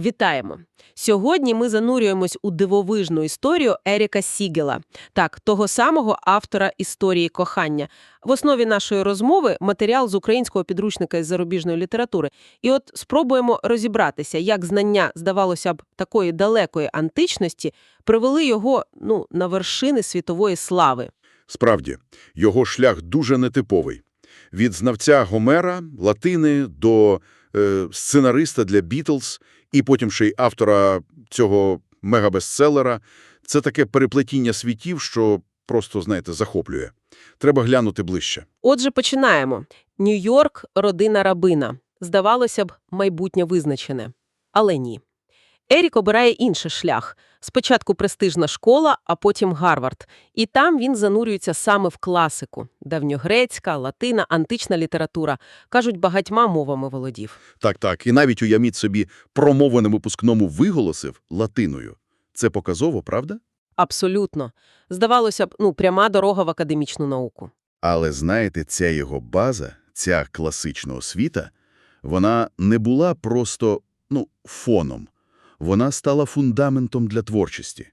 Вітаємо! Сьогодні ми занурюємось у дивовижну історію Еріка Сігела, так, того самого автора історії кохання. В основі нашої розмови матеріал з українського підручника із зарубіжної літератури. І от спробуємо розібратися, як знання, здавалося б, такої далекої античності привели його ну, на вершини світової слави. Справді, його шлях дуже нетиповий. Від знавця Гомера, латини до е, сценариста для Бітлз і потім ще й автора цього мегабестселера. Це таке переплетіння світів, що просто, знаєте, захоплює. Треба глянути ближче. Отже, починаємо. Нью-Йорк – родина рабина. Здавалося б, майбутнє визначене. Але ні. Ерік обирає інший шлях. Спочатку престижна школа, а потім Гарвард. І там він занурюється саме в класику. Давньогрецька, латина, антична література. Кажуть, багатьма мовами володів. Так-так, і навіть уявіть собі, промову на випускному виголосив латиною. Це показово, правда? Абсолютно. Здавалося б, ну, пряма дорога в академічну науку. Але знаєте, ця його база, ця класична освіта, вона не була просто, ну, фоном. Вона стала фундаментом для творчості.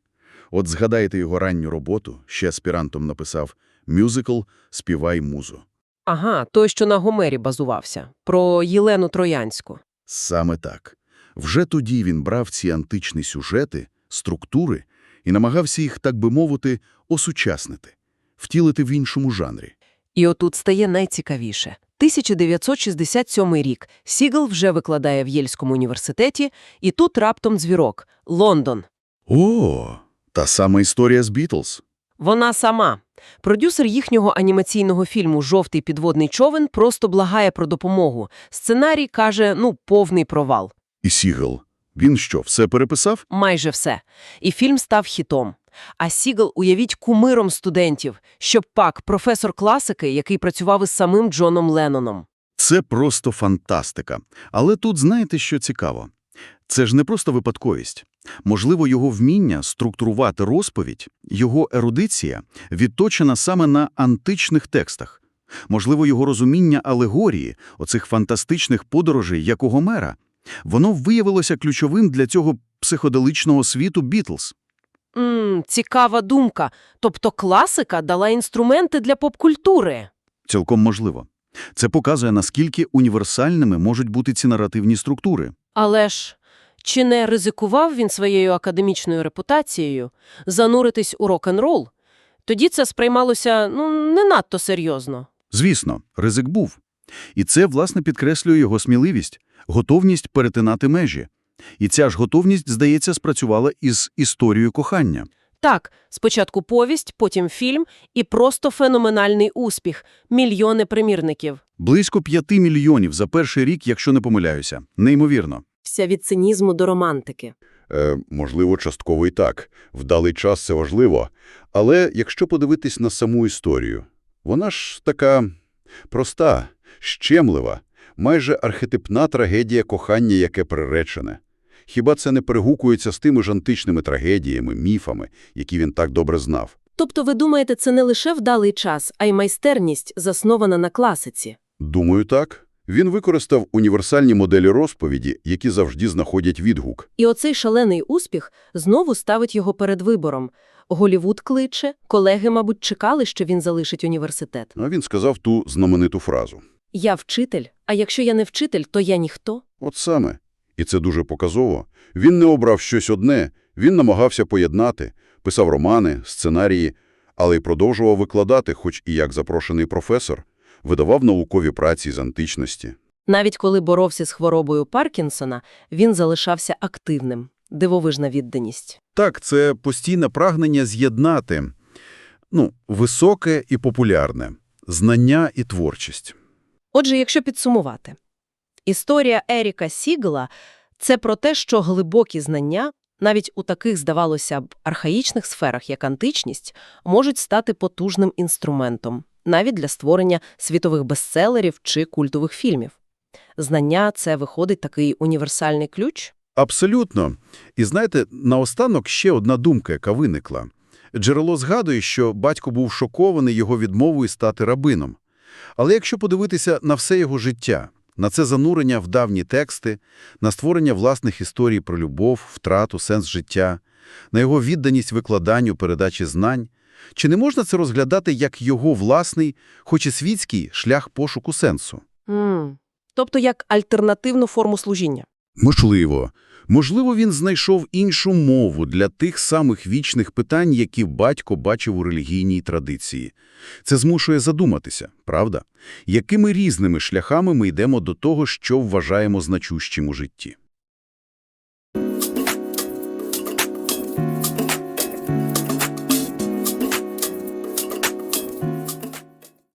От згадайте його ранню роботу, ще аспірантом написав «Мюзикл «Співай музу». Ага, той, що на Гомері базувався. Про Єлену Троянську. Саме так. Вже тоді він брав ці античні сюжети, структури і намагався їх, так би мовити, осучаснити, втілити в іншому жанрі. І отут стає найцікавіше. 1967 рік. Сігел вже викладає в Єльському університеті, і тут раптом дзвірок – Лондон. О, та сама історія з Бітлз. Вона сама. Продюсер їхнього анімаційного фільму «Жовтий підводний човен» просто благає про допомогу. Сценарій каже, ну, повний провал. І Сігел. Він що, все переписав? Майже все. І фільм став хітом. А Сігел, уявіть, кумиром студентів. Щоб пак, професор класики, який працював із самим Джоном Ленноном. Це просто фантастика. Але тут знаєте, що цікаво? Це ж не просто випадковість. Можливо, його вміння структурувати розповідь, його ерудиція відточена саме на античних текстах. Можливо, його розуміння алегорії, оцих фантастичних подорожей, як у Гомера, воно виявилося ключовим для цього психоделичного світу Бітлз. Мм, цікава думка. Тобто класика дала інструменти для попкультури. Цілком можливо. Це показує, наскільки універсальними можуть бути ці наративні структури. Але ж чи не ризикував він своєю академічною репутацією зануритись у рок-н-рол? Тоді це сприймалося ну, не надто серйозно. Звісно, ризик був. І це, власне, підкреслює його сміливість, готовність перетинати межі. І ця ж готовність, здається, спрацювала із історією кохання. Так, спочатку повість, потім фільм і просто феноменальний успіх – мільйони примірників. Близько п'яти мільйонів за перший рік, якщо не помиляюся. Неймовірно. Вся від цинізму до романтики. Е, можливо, частково і так. Вдалий час – це важливо. Але якщо подивитись на саму історію, вона ж така проста, щемлива, майже архетипна трагедія кохання, яке приречене. Хіба це не перегукується з тими ж античними трагедіями, міфами, які він так добре знав? Тобто ви думаєте, це не лише вдалий час, а й майстерність, заснована на класиці? Думаю, так. Він використав універсальні моделі розповіді, які завжди знаходять відгук. І оцей шалений успіх знову ставить його перед вибором. Голівуд кличе, колеги, мабуть, чекали, що він залишить університет. А він сказав ту знамениту фразу. «Я вчитель, а якщо я не вчитель, то я ніхто». От саме. І це дуже показово. Він не обрав щось одне, він намагався поєднати, писав романи, сценарії, але й продовжував викладати, хоч і як запрошений професор, видавав наукові праці з античності. Навіть коли боровся з хворобою Паркінсона, він залишався активним. Дивовижна відданість. Так, це постійне прагнення з'єднати ну, високе і популярне, знання і творчість. Отже, якщо підсумувати. Історія Еріка Сігела – це про те, що глибокі знання, навіть у таких, здавалося б, архаїчних сферах, як античність, можуть стати потужним інструментом, навіть для створення світових бестселерів чи культових фільмів. Знання – це, виходить, такий універсальний ключ? Абсолютно. І знаєте, наостанок ще одна думка, яка виникла. Джерело згадує, що батько був шокований його відмовою стати рабином. Але якщо подивитися на все його життя, на це занурення в давні тексти, на створення власних історій про любов, втрату, сенс життя, на його відданість викладанню, передачі знань. Чи не можна це розглядати як його власний, хоч і світський, шлях пошуку сенсу? Mm. Тобто як альтернативну форму служіння. Можливо. Можливо, він знайшов іншу мову для тих самих вічних питань, які батько бачив у релігійній традиції. Це змушує задуматися, правда? Якими різними шляхами ми йдемо до того, що вважаємо значущим у житті?